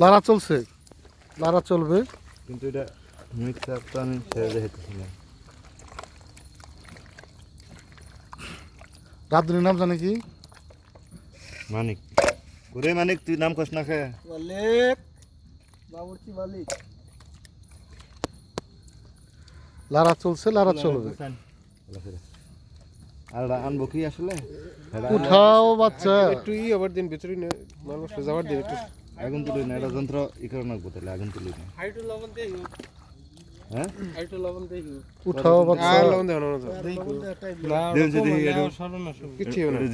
লারা চলছে। লারা চলবে। কিন্তু এটা মিক্সার তো আমি ছেড়ে না। রাত্রির নাম জানে কি? মানিক। ওরে মানিক তুই নাম কস না খে। মালিক। বাবুর্চি মালিক। লারা চলছে লারা চলবে। আর আনব কি আসলে? উঠাও বাচ্চা। একটু ই আবার দিন ভিতরে মানুষ যাওয়ার দিন একটু আগুন তুলি না এটা যন্ত্র ই করে নাকবো তাহলে আগুন তুলি না। হাইটু লবণ দেই হ্যাঁ? উঠাও বাচ্চা লবণ দেও না যদি এটা হবে না।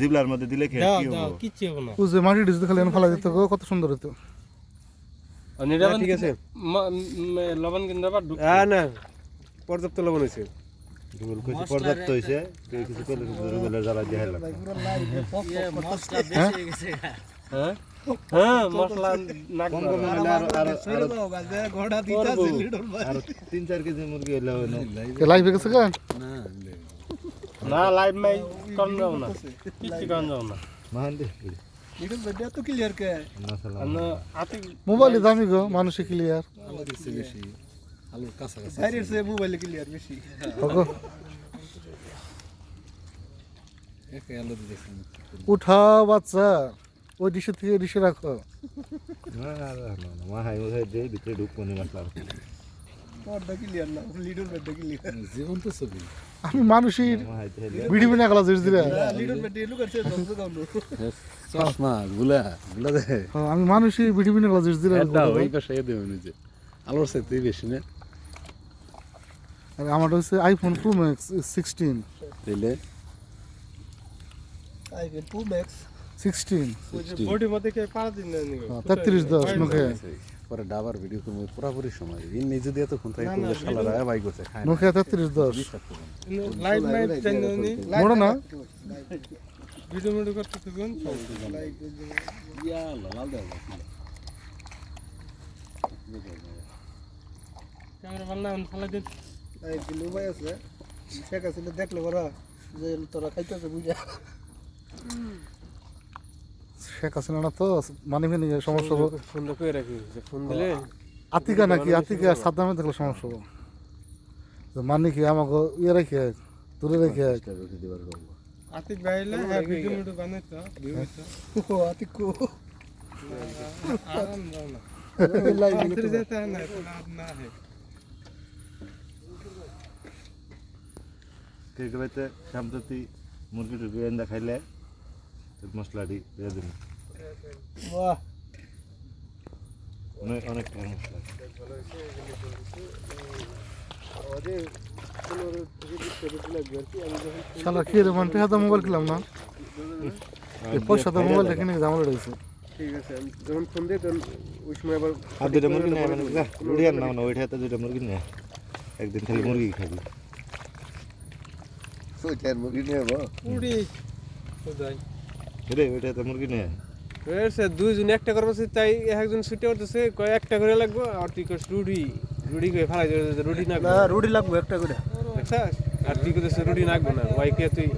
জিবলার মধ্যে দিলে কি কি হব? হবে না। বুঝে মাটি ডিজে খালি এনে ফেলা দিত কত সুন্দর হতো হ্যাঁ, ঠিক আছে। লবণ কিন্তু আবার হ্যাঁ না পর্যাপ্ত লবণ হয়েছে রুবেল কইছে পর্যাপ্ত হইছে কেউ কিছু করলে রুবেলের জ্বালা দিয়ে হ্যাঁ? হ্যাঁ মশলা হলে আর আর ঘোড়া দিতাছে লিডর আর তিন চার কেজি মুরগি হইলে না। কে লাইভ গেছে গা? না লাইভ মাই কম যাও না। কম না। কে? মোবাইলে দামি গো মানুষে ক্লিয়ার বাইরের মোবাইলে ক্লিয়ার বেশি। গো বাচ্চা। ওই ডিশে থেকে ডিশে রাখো। না না না মা হাই ভিতরে ঢুকবো নি পর্দা না লিডর আমি মানুষই মা হাই দে বিড়ি বিনা গলা দিলে লিডর বেটা এলু করছে দমস গাউন চশমা গুলা গুলা দে। হ্যাঁ, আমি মানুষই বিড়ি বিনা গলা জিস দিলে দাও এই পাশে এ দেবেন যে। আলোর সাথে বেশি না। আর আমার হচ্ছে আইফোন প্রো ম্যাক্স সিক্সটিন দিলে আইফোন প্রো ম্যাক্স সিক্সটিন মধ্যে কে পারা দিন না তেত্রিশ দশ নোকিয়া পরে ডাবার ভিডিও করব পুরাপুরি সময়। ইন নিজে দিয়ে তো ফোন থেকে করলে শালারা ভাই করছে খায় তেত্রিশ দশ। লাইভ মাইট জানি নি না। ভিডিও ভিডিও করতে থাকুন। ইয়া লাল দাও ক্যামেরা ভালো না ভালো দিন। এই দিলু ভাই আছে শেখ আছে দেখলে বড় যে তোরা খাইতেছে বুঝা। শেখ হাসিনা তো মানি মানি সমস্যা হবে ফোন তো রাখি ফোন দিলে আতিকা নাকি আতিকা সাদ্দামে দেখলে সমস্যা হবে কি আমাকে ইয়ে রেখে রেখে সাম্প্রতি মুরগি ঢুকিয়ে দেখাইলে মশলা দি দিয়ে দিন। বাহ। অনেক অনেক টাইম মশলা। শালা কি রে মানতে হাতে মোবাইল কিনলাম না? এই পয়সা তো মোবাইল কিনে জামাল রয়েছে। ঠিক আছে যখন ফোন দিই তখন ওই সময় আবার আর দুইটা মুরগি নেয় মানে না আর নাও না ওইটা হাতে দুইটা মুরগি নেয় একদিন খালি মুরগি খাবি। উড়ি যাই। রে ওইটা তো মুরগি নেয় সে দুইজন একটা করব সে তাই একজন ছুটে উঠতেছে কয় একটা করে লাগবো আর তুই কস রুডি রুডি করে ফেলাই রুডি না না রুডি লাগবো একটা করে। আর তুই করতেছে রুডি লাগবো না ওয়াইকে তুই